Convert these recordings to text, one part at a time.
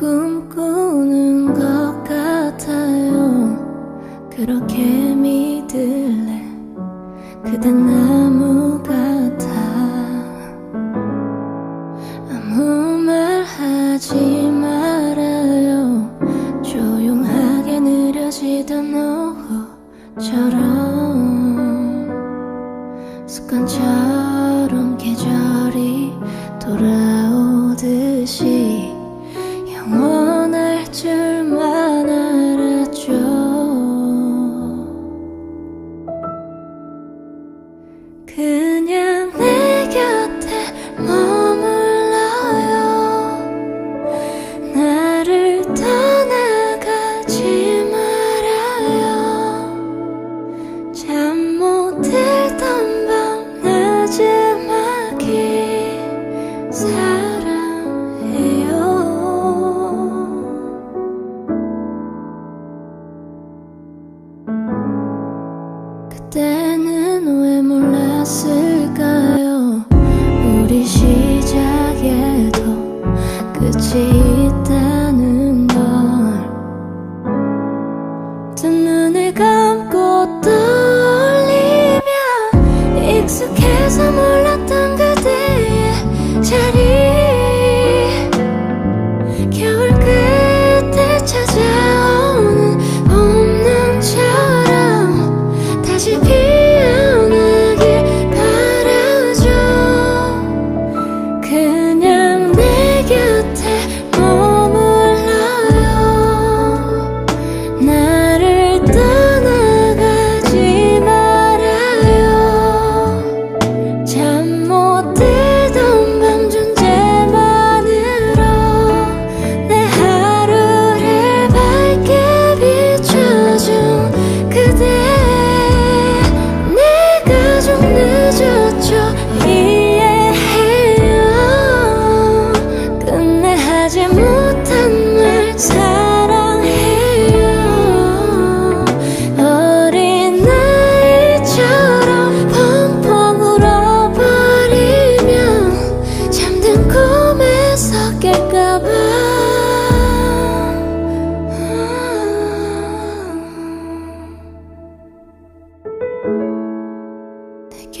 꿈꾸는 것 같아요. 그렇게 믿을래? 그댄 나무 같아 아무 말 하지 말아요. 조용하게 느려지던 오후처럼. 습관처럼 계절이 돌아오듯이 그냥 내 곁에 머물러요. 나를 떠나가지 말아요. 잠 못 들던 밤 늦음하기 사랑해요. 그때는 왜 nascer. 잠못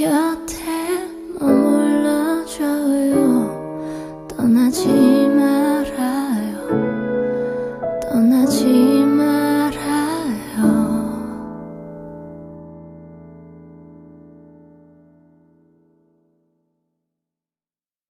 곁에 머물러줘요. 떠나지 말아요. 떠나지